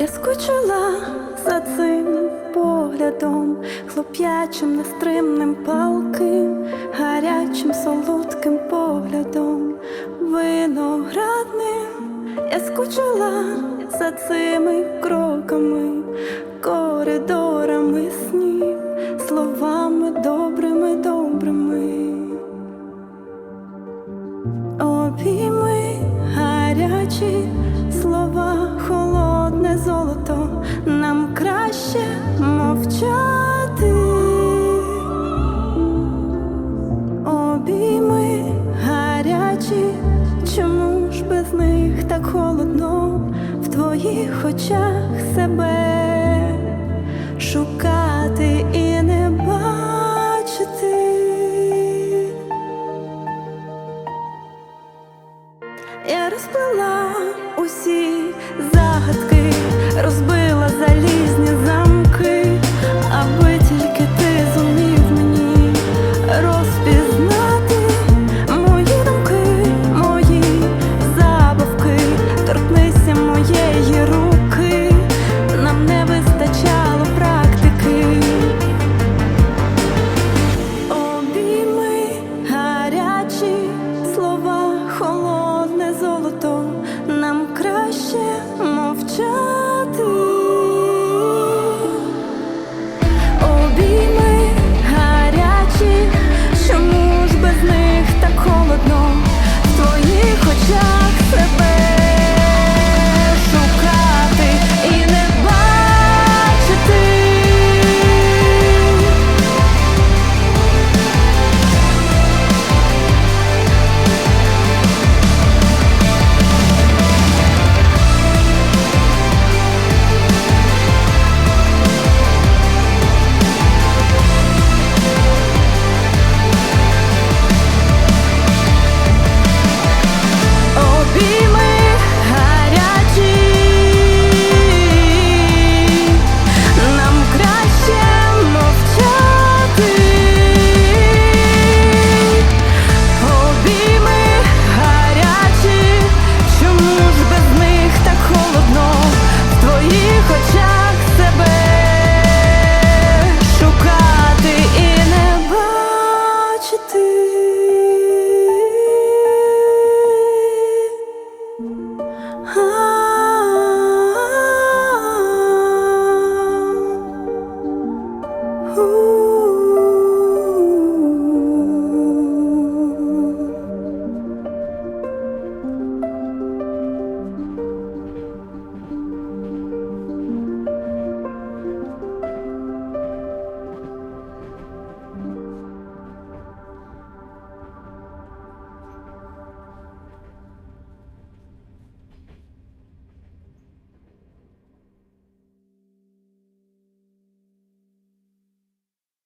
Я скучила за цим поглядом, хлоп'ячим, нестримним палким, гарячим, солодким поглядом, виноградним. Я скучила за цими кроками, коридорами снів, словами добрими, добрими. Обійми гарячі слова, холодне золото, нам краще мовчати. Обійми гарячі, чому ж без них так холодно в твоїх очах себе Я розплила усі